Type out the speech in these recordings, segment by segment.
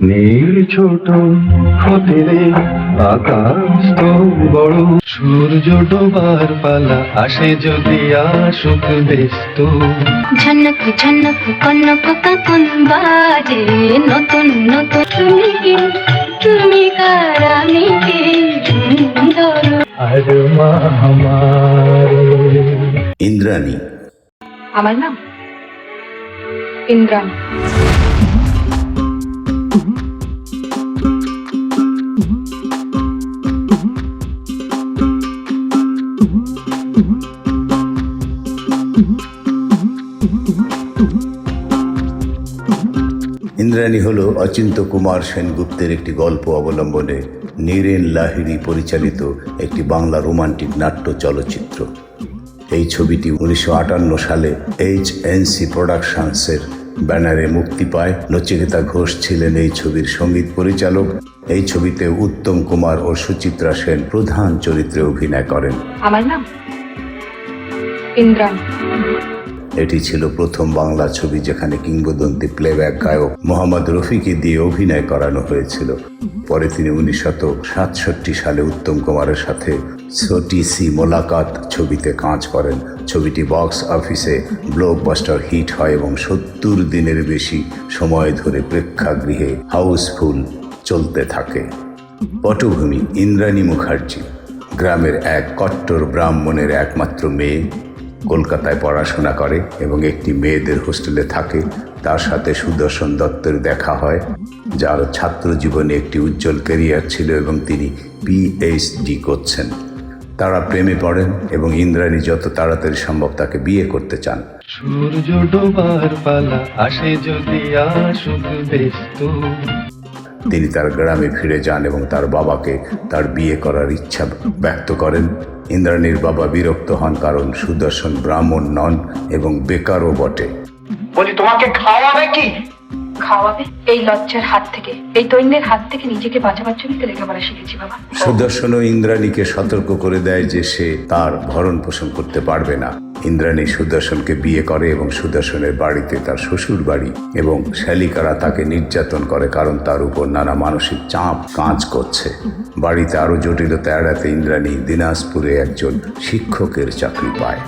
নীল ছোট হতে আকাশ তো বড়। সূর্য ডোবার পালা আসে যদি আসুক ব্যস্ত ঝনক ঝনক কনক কাকন বাজে নতুন নতুন। তুমি কি তুমি কার আমি কে আর মা আমার। ইন্দ্রাণী। আমার নাম ইন্দ্রাণী। ইন্দ্রাণী হল অচিন্ত কুমার সেনগুপ্তের একটি গল্প অবলম্বনে নীরেন লাহিড়ী পরিচালিত একটি বাংলা রোমান্টিক নাট্য চলচ্চিত্র। এই ছবিটি উনিশশো আটান্ন সালে এইচ এন সি প্রোডাকশনসের ব্যানারে মুক্তি পায়। নচিকেতা ঘোষ ছিলেন এই ছবির সংগীত পরিচালক। এই ছবিতে উত্তম কুমার ও সুচিত্রা সেন প্রধান চরিত্রে অভিনয় করেন। আমার নাম ইন্দ্রাণী। এটি ছিল প্রথম বাংলা ছবি যেখানে কিংবদন্তি প্লেব্যাক গায়ক মোহাম্মদ রফিকে দিয়ে অভিনয় করানো হয়েছিল। পরে তিনি উনিশশো সাতষট্টি সালে উত্তম কুমারের সাথে ছোটি সি মোলাকাত ছবিতে কাজ করেন। ছবিটি বক্স অফিসে ব্লকবাস্টার হিট হয় এবং সত্তর দিনের বেশি সময় ধরে প্রেক্ষাগৃহে হাউসফুল চলতে থাকে। পটভূমি ইন্দ্রাণী মুখার্জি, গ্রামের এক কট্টর ব্রাহ্মণের একমাত্র মেয়ে। কলকাতায় পড়াশোনা করে এবং একটি মেয়েদের হোস্টেলে থাকে। তার সাথে সুদর্শন দত্তের দেখা হয় যার ছাত্র জীবনে একটি উজ্জ্বল ক্যারিয়ার ছিল এবং তিনি পিএইচডি করছেন। তারা প্রেমে পড়েন এবং ইন্দ্রাণী যত তাড়াতাড়ি সম্ভব তাকে বিয়ে করতে চান। সূর্য ডোবার পালা আসে যদি তিনি তার গ্রামে ফিরে যান এবং তার বাবাকে তার বিয়ে করার ইচ্ছা ব্যক্ত করেন। ইন্দ্রাণীর বাবা বিরক্ত হন কারণ সুদর্শন ব্রাহ্মণ নন এবং বেকারও বটে। বলি, তোমাকে খাওয়াবে কি? খাওয়াবে এই লজ্জার হাত থেকে এই দৈন্যের হাত থেকে নিজেকে বাঁচাবার জন্য তো লেখাপড়া শিখেছি বাবা। সুদর্শন ও ইন্দ্রাণীকে সতর্ক করে দেয় যে সে তার ভরণ পোষণ করতে পারবে না। ইন্দ্রাণী সুদর্শনকে বিয়ে করে এবং সুদর্শনের বাড়িতে তার শ্বশুর বাড়ি এবং শালিকারা তাকে নির্যাতন করে কারণ তার উপর নানা মানসিক চাপ কাজ করছে। বাড়িতে আরও জটিলতা এড়াতে ইন্দ্রাণী দিনাজপুরে একজন শিক্ষকের চাকরি পায়।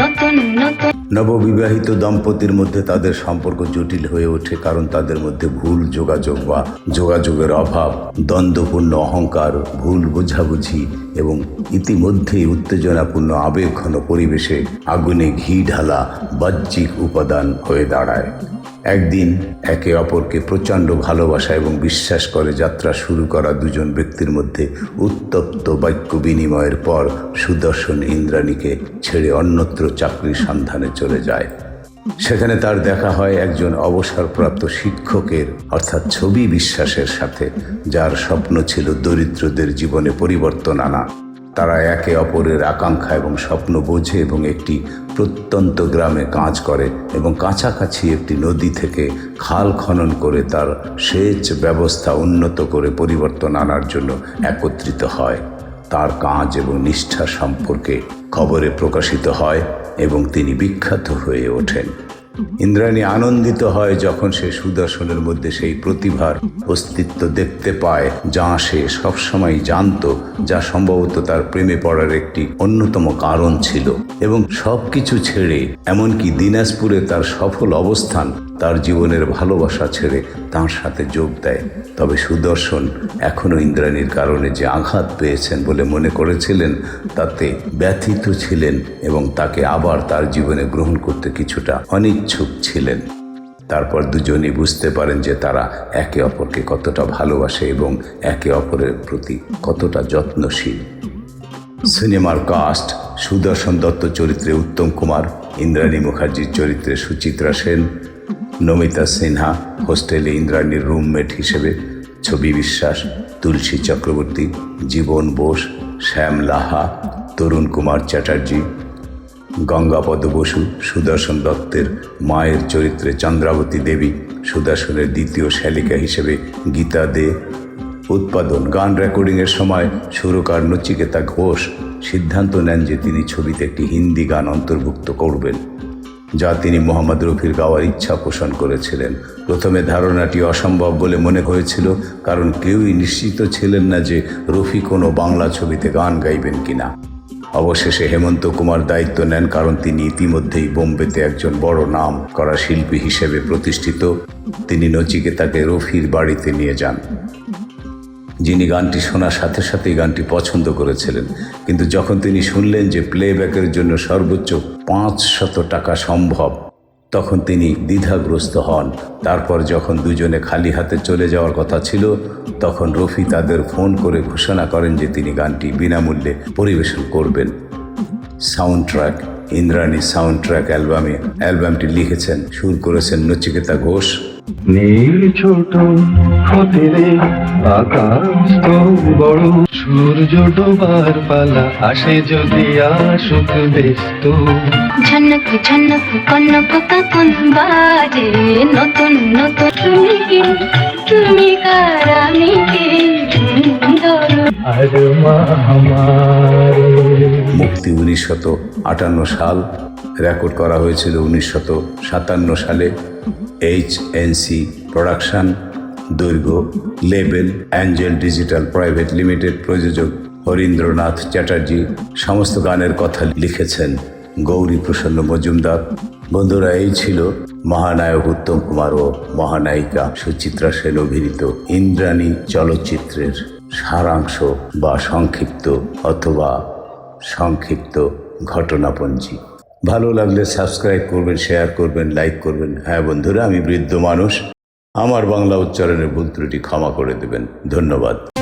নতুন নতুন নববিবাহিত দম্পতির মধ্যে তাদের সম্পর্ক জটিল হয়ে ওঠে কারণ তাদের মধ্যে ভুল যোগাযোগ বা যোগাযোগের অভাব, দ্বন্দ্বপূর্ণ অহংকার, ভুল বোঝাবুঝি এবং ইতিমধ্যেই উত্তেজনাপূর্ণ আবেগঘন পরিবেশে আগুনে ঘি ঢালা বাহ্যিক উপাদান হয়ে দাঁড়ায়। একদিন একে অপরকে প্রচণ্ড ভালোবাসা এবং বিশ্বাস করে যাত্রা শুরু করা দুজন ব্যক্তির মধ্যে উত্তপ্ত বাক্য বিনিময়ের পর সুদর্শন ইন্দ্রাণীকে ছেড়ে অন্যত্র চাকরির সন্ধানে চলে যায়। সেখানে তার দেখা হয় একজন অবসরপ্রাপ্ত শিক্ষকের, অর্থাৎ ছবি বিশ্বাসের সাথে, যার স্বপ্ন ছিল দরিদ্রদের জীবনে পরিবর্তন আনা। তারা একে অপরের আকাঙ্ক্ষা এবং স্বপ্ন বোঝে এবং একটি প্রত্যন্ত গ্রামে কাজ করে এবং কাছাকাছি একটি নদী থেকে খাল খনন করে তার সেচ ব্যবস্থা উন্নত করে পরিবর্তন আনার জন্য একত্রিত হয়। তার কাজ এবং নিষ্ঠা সম্পর্কে খবরে প্রকাশিত হয় এবং তিনি বিখ্যাত হয়ে ওঠেন। ইন্দ্রাণী আনন্দিত হয় যখন সে সুদর্শনের মধ্যে সেই প্রতিভার অস্তিত্ব দেখতে পায়, যা সে সবসময় জানত, যা সম্ভবত তার প্রেমে পড়ার একটি অন্যতম কারণ ছিল। এবং সবকিছু ছেড়ে, এমনকি দিনাজপুরে তার সফল অবস্থান, তার জীবনের ভালোবাসা ছেড়ে তার সাথে যোগ দেয়। তবে সুদর্শন এখনও ইন্দ্রাণীর কারণে যে আঘাত পেয়েছেন বলে মনে করেছিলেন, তাতে ব্যথিত ছিলেন এবং তাকে আবার তার জীবনে গ্রহণ করতে কিছুটা অনিচ্ছুক ছিলেন। তারপর দুজনই বুঝতে পারেন যে তারা একে অপরকে কতটা ভালোবাসে এবং একে অপরের প্রতি কতটা যত্নশীল। সিনেমার কাস্ট, সুদর্শন দত্ত চরিত্রে উত্তম কুমার, ইন্দ্রাণী মুখার্জির চরিত্রে সুচিত্রা সেন, নমিতা সিনহা হোস্টেলে ইন্দ্রাণীর রুমমেট হিসেবে ছবি বিশ্বাস, তুলসী চক্রবর্তী, জীবন বোস, শ্যাম লাহা, তরুণ কুমার চ্যাটার্জি, গঙ্গাপদ বসু, সুদর্শন দত্তের মায়ের চরিত্রে চন্দ্রাবতী দেবী, সুদর্শনের দ্বিতীয় শ্যালিকা হিসেবে গীতা দে উৎপাদন, গান রেকর্ডিংয়ের সময় সুরকার নচিকেতা ঘোষ সিদ্ধান্ত নেন যে তিনি ছবিতে একটি হিন্দি গান অন্তর্ভুক্ত করবেন, যা তিনি মোহাম্মদ রফির গাওয়ার ইচ্ছা পোষণ করেছিলেন। প্রথমে ধারণাটি অসম্ভব বলে মনে হয়েছিল, কারণ কেউই নিশ্চিত ছিলেন না যে রফি কোনো বাংলা ছবিতে গান গাইবেন কিনা। অবশেষে হেমন্ত কুমার দায়িত্ব নেন, কারণ তিনি ইতিমধ্যেই বোম্বেতে একজন বড় নাম করা শিল্পী হিসেবে প্রতিষ্ঠিত। তিনি নচিকেতাকে রফির বাড়িতে নিয়ে যান। যিনি গানটি শোনার সাথে সাথেই গানটি পছন্দ করেছিলেন। কিন্তু যখন তিনি শুনলেন যে প্লেব্যাকের জন্য সর্বোচ্চ পাঁচ শত টাকা সম্ভব, তখন তিনি দ্বিধাগ্রস্ত হন। তারপর যখন দুজনে খালি হাতে চলে যাওয়ার কথা ছিল, তখন রফি তাদের ফোন করে ঘোষণা করেন যে তিনি গানটি বিনামূল্যে পরিবেশন করবেন। Sound track Indrani sound track অ্যালবামে অ্যালবামটি লিখেছেন সুর করেছেন নচিকেতা ঘোষ। নীল ছোট হতেরে আকাশ তো বড় সূর্য ডোবার পালা আসে যদি আসুক ব্যস্ত। ঝনক ঝনক কনক কাকন বাজে নতুন নতুন তুমি কি তুমি কার আমি কি আর মা আমার। আটান্ন সাল রেকর্ড করা হয়েছিল উনিশশত সাতান্ন সালে এইচ এন সি প্রোডাকশন দৈর্ঘ্য label Angel Digital private limited প্রযোজক হরীন্দ্রনাথ চ্যাটার্জি সমস্ত গানের কথা লিখেছেন গৌরী প্রসন্ন মজুমদার। বন্ধুরা, এই ছিল মহানায়ক উত্তম কুমার ও মহানায়িকা সুচিত্রা সেন অভিনীত ইন্দ্রাণী চলচ্চিত্রের সারাংশ বা সংক্ষিপ্ত অথবা সংক্ষিপ্ত ঘটনাপঞ্জি। ভালো লাগলে সাবস্ক্রাইব করবেন, শেয়ার করবেন, লাইক করবেন। হ্যাঁ বন্ধুরা, আমি বৃদ্ধ মানুষ। আমার বাংলা উচ্চারণের ভুল ত্রুটি ক্ষমা করে দেবেন। ধন্যবাদ।